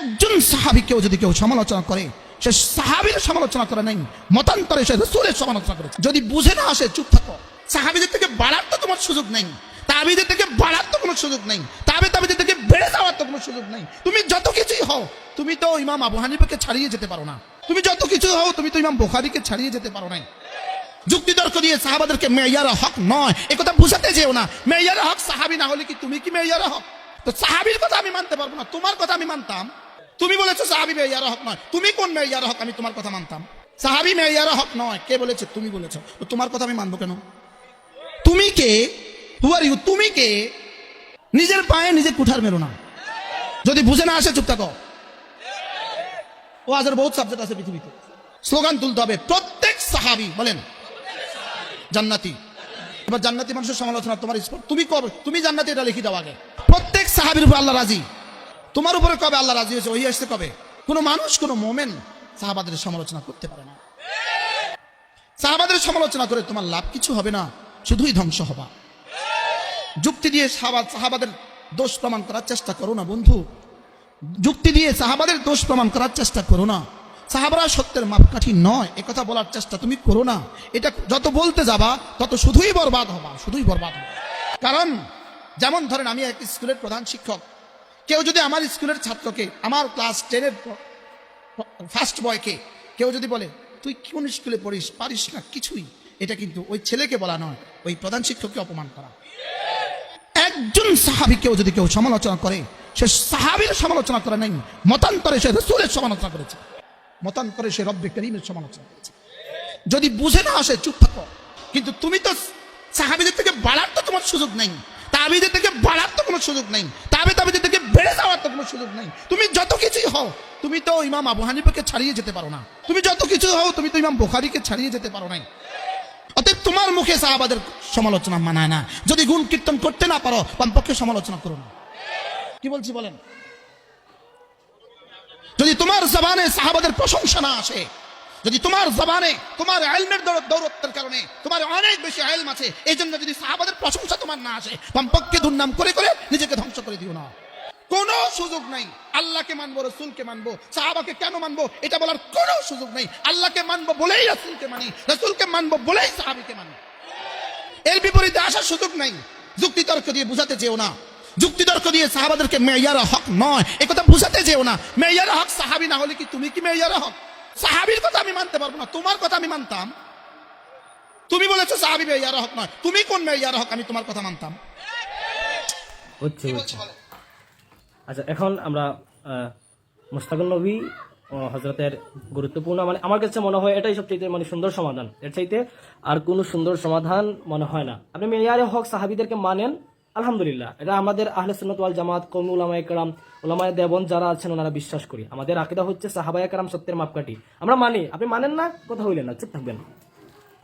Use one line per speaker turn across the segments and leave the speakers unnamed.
একজন সাহাবিকেও যদি কেউ সমালোচনা করে, সে সাহাবির সমালোচনা করে নাই, মতান্তরে সে রসুলের সমালোচনা করে যদি বুঝে না আসে, চুপ থাকো। সাহাবিদের থেকে বাড়ার তো তোমার সুযোগ নেই। তাবিদের থেকে বাড়ার তো কোনো সুযোগ নেই। তাবে তাবিদের থেকে বেড়ে যাওয়ার তো কোনো সুযোগ নেই। তুমি যত কিছুই হও, তুমি তো ইমাম আবু হানিফাকে ছাড়িয়ে যেতে পারো না। তুমি যত কিছু হও, তুমি তো ইমাম বোখারিকে ছাড়িয়ে যেতে পারো নাই। যুক্তি তর্ক দিয়ে সাহাবাদেরকে মেয়ার হক নয়। এ কথা বুঝাতে যেও না। মেয়ার হক সাহাবি না হলে কি তুমি কি মেয়ার হক? তো সাহাবির কথা আমি মানতে পারব না। তোমার কথা আমি মানতাম। তুমি বলেছ সাহাবি মেয়ার হক নয়। তুমি কোন মেয়ার হক? আমি তোমার কথা মানতাম। সাহাবি মেয়ার হক নয়। কে বলেছে? তুমি বলেছ। তোমার কথা আমি মানবো কেন? তুমি কে? হু আর ইউ তুমি কে? নিজের পায়ে নিজে কুঠার মেরো না। যদি বুঝে না আসে, চুপ থাকো। ও আজের বহুত সাবজেক্ট আছে পৃথিবীতে। স্লোগান তুলতে হবে, প্রত্যেক সাহাবি, বলেন। জান্নাতি। এবার জান্নাতি মানুষের সমালোচনা, তোমার স্পট তুমি কবে তুমি জান্নাতি, এটা লিখে দাও আগে। প্রত্যেক সাহাবির উপর আল্লাহ রাজি। তোমার উপরে কবে আল্লাহ রাজি হয়েছে? ওই আসছে কবে? কোনো মানুষ, কোনো মোমেন সাহাবাদের সমালোচনা করতে পারে না। সাহাবাদের সমালোচনা করে তোমার লাভ কিছু হবে না, শুধুই ধ্বংস হবা। যুক্তি দিয়ে সাহাবাদ সাহাবাদের দোষ প্রমাণ করার চেষ্টা করো না বন্ধু। যুক্তি দিয়ে সাহাবাদের দোষ প্রমাণ করার চেষ্টা করো না। সাহাবারা সত্যের মাপকাঠি নয় একথা বলার চেষ্টা তুমি করো না। এটা যত বলতে যাবা, তত শুধুই বরবাদ হবা, শুধুই বরবাদ হবা। কারণ, যেমন ধরেন আমি এক স্কুলের প্রধান শিক্ষক কেউ যদি আমার স্কুলের ছাত্রকে, আমার ক্লাস টেনের ফার্স্ট বয়কে কেউ যদি বলে, তুই কোন স্কুলে পড়িস? পারিস না কিছুই। এটা কিন্তু ওই ছেলেকে বলা নয়, ওই প্রধান শিক্ষককে অপমান করা। একজন সাহাবি কেউ যদি কেউ সমালোচনা করে, সে সাহাবির সমালোচনা করে নাই, মতান্তরে সে রসুলের সমালোচনা করেছে। মতান্তরে সে রব্বে করিমের সমালোচনা করেছে। যদি বুঝে না আসে, চুপ থাকো। কিন্তু তুমি তো সাহাবিদের থেকে বাড়ার তো তোমার সুযোগ নেই। তাবিদের থেকে বাড়ার তো কোনো সুযোগ নেই। তাবে তাবিদের থেকে বেড়ে যাওয়ার তো কোনো সুযোগ নেই। তুমি যত কিছুই হও, তুমি তো ইমাম আবু হানিফাকে ছাড়িয়ে যেতে পারো না। তুমি যত কিছু হও, তুমি তো ইমাম বোখারিকে ছাড়িয়ে যেতে পারো নাই। অতএব তোমার মুখে সাহাবাদের সমালোচনা মানায় না। যদি গুণ কীর্তন করতে না পারো কমপক্ষে সমালোচনা করো না। কি বলছি বলেন? যদি তোমার জবানে সাহাবাদের প্রশংসা না আসে, যদি তোমার জবানে তোমার আইলমের দৌরত্বের কারণে তোমার অনেক বেশি আইলম আছে এই জন্য যদি সাহাবাদের প্রশংসা তোমার না আসে, কমপক্ষে দুর্নাম করে করে নিজেকে ধ্বংস করে দিও না। কোনো সুযোগ নাই। আল্লাহকে মানবো, রসুলকে মানবো, সাহাবাকে কেন মানবো, এটা বলার কোনো সুযোগ নেই। আল্লাহকে মানবো বলেই রসুলকে মানি, রসুলকে মানবো বলেই সাহাবিকে মানি। এর বিপরীতে আসার সুযোগ নাই। যুক্তি তর্ক দিয়ে বুঝাতে যেও না। যুক্তি তর্ক দিয়ে সাহাবাদেরকে মেয়ার হক নয়। এ কথা বুঝাতে যেও না। মেয়ার হক সাহাবি না হলে কি তুমি কি মেয়ার হক? সাহাবির কথা আমি মানতে পারব না। তোমার কথা আমি মানতাম। তুমি বলেছ সাহাবি মেয়ার হক নয়। তুমি কোন মেয়ার হক? আমি তোমার কথা মানতাম।
আচ্ছা এখন আমরা মুস্তাকুল নবী হজরতের গুরুত্বপূর্ণ মানে আমার কাছে মনে হয় এটাই সবচেয়ে মানে সুন্দর সমাধান। এর চাইতে আর কোনো সুন্দর সমাধান মনে হয় না। আপনি মেয়ারে হক সাহাবিদেরকে মানেন আলহামদুলিল্লাহ। এটা আমাদের আহলে সুন্নত ওয়াল জামাত কৌমি উলামায়ে কেরাম উলামায়ে দেবন যারা আছেন ওনারা বিশ্বাস করি। আমাদের আকিদা হচ্ছে সাহাবায়ে কেরাম সত্যের মাপকাঠি। আমরা মানি আপনি মানেন না কথা হইলেন না চুপ থাকবেন।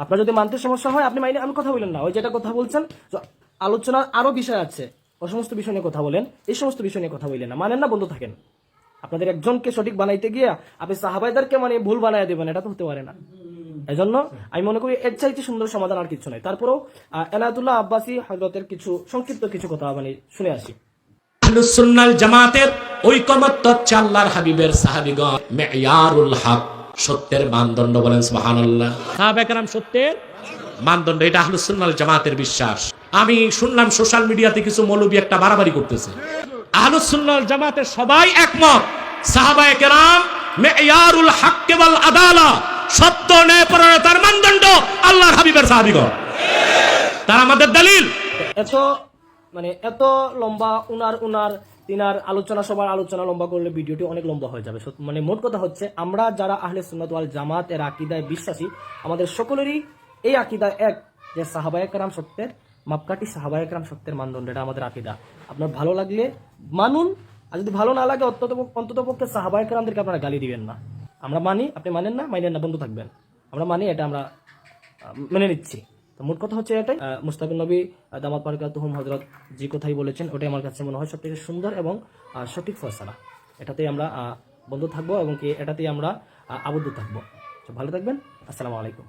আপনার যদি মানতে সমস্যা হয়, আপনি মাইনে আমি কথা বলেন না। ওই যেটা কথা বলছেন আলোচনার আরও বিষয় আছে। ও সমস্ত বিষয় নিয়ে কথা বলেন। এই সমস্ত বিষয় নিয়ে কথা বললেন না। মানেন না, বন্ধ থাকেন। আপনাদের একজনকে সঠিক বানাইতে গিয়ে আপনি সাহাবাইদারকে মানে ভুল বানাই দেবেন, এটা তো হতে পারে না। এই জন্য আমি মনে করি এর চাইতে সুন্দর সমাধান আর কিছু নাই। তারপরেও এনায়তুল্লাহ আব্বাসী হজরতের কিছু, সংক্ষিপ্ত কিছু কথা মানে শুনে আসি।
জামাতের ঐকমত্য হচ্ছে আল্লাহর হাবিবের সাহাবিগণ, মেয়ারুল হক। সত্যের মানদণ্ড বলেন সুবহানাল্লাহ। সাহাবায়ে সত্যের মানদণ্ড এটা আহলুসুন্নাল জামাতের বিশ্বাস। আমি শুনলাম সোশ্যাল মিডিয়াতে কিছু মৌলবী একটা বাড়াবাড়ি করতেছে। আহলুসুন্নাল জামাতের সবাই একমত। সাহাবায়ে কেরাম মেয়ারুল হক ওয়াল আদালা সত্য মানদণ্ড আল্লাহর হাবিবের সাহাবিগণ। তার আমাদের দলিল।
এত মানে এত লম্বা উনার উনার তিনার আলোচনা সবার আলোচনা লম্বা করলে ভিডিওটি অনেক লম্বা হয়ে যাবে। মানে মোট কথা হচ্ছে, আমরা যারা আহলে সুন্নাত ওয়াল জামাত এর আকিদায় বিশ্বাসী, আমাদের সকলেরই এই আকিদা এক যে সাহাবায়ে কেরাম সত্যের মাপকাঠি সাহাবায়ে কেরাম সত্যের মানদণ্ড, এটা আমাদের আকিদা। আপনার ভালো লাগলে মানুন, আর যদি ভালো না লাগে অন্তত অন্তত পক্ষে সাহাবায়ে কেরামদেরকে আপনারা গালি দিবেন না। আমরা মানি, আপনি মানেন না মানেন না, বন্ধু থাকবেন। আমরা মানি, এটা আমরা মেনে নিচ্ছি। তো মোট কথা হচ্ছে এটাই। আহ, নবী দামাত দামাত তুহম হজরত যে কথাই বলেছেন ওটাই আমার কাছে মনে হয় সবথেকে সুন্দর এবং সঠিক ফয়সালা। এটাতেই আমরা বন্ধু থাকব এবং কি এটাতেই আমরা আবদ্ধ থাকব। ভালো থাকবেন। আসসালামু আলাইকুম।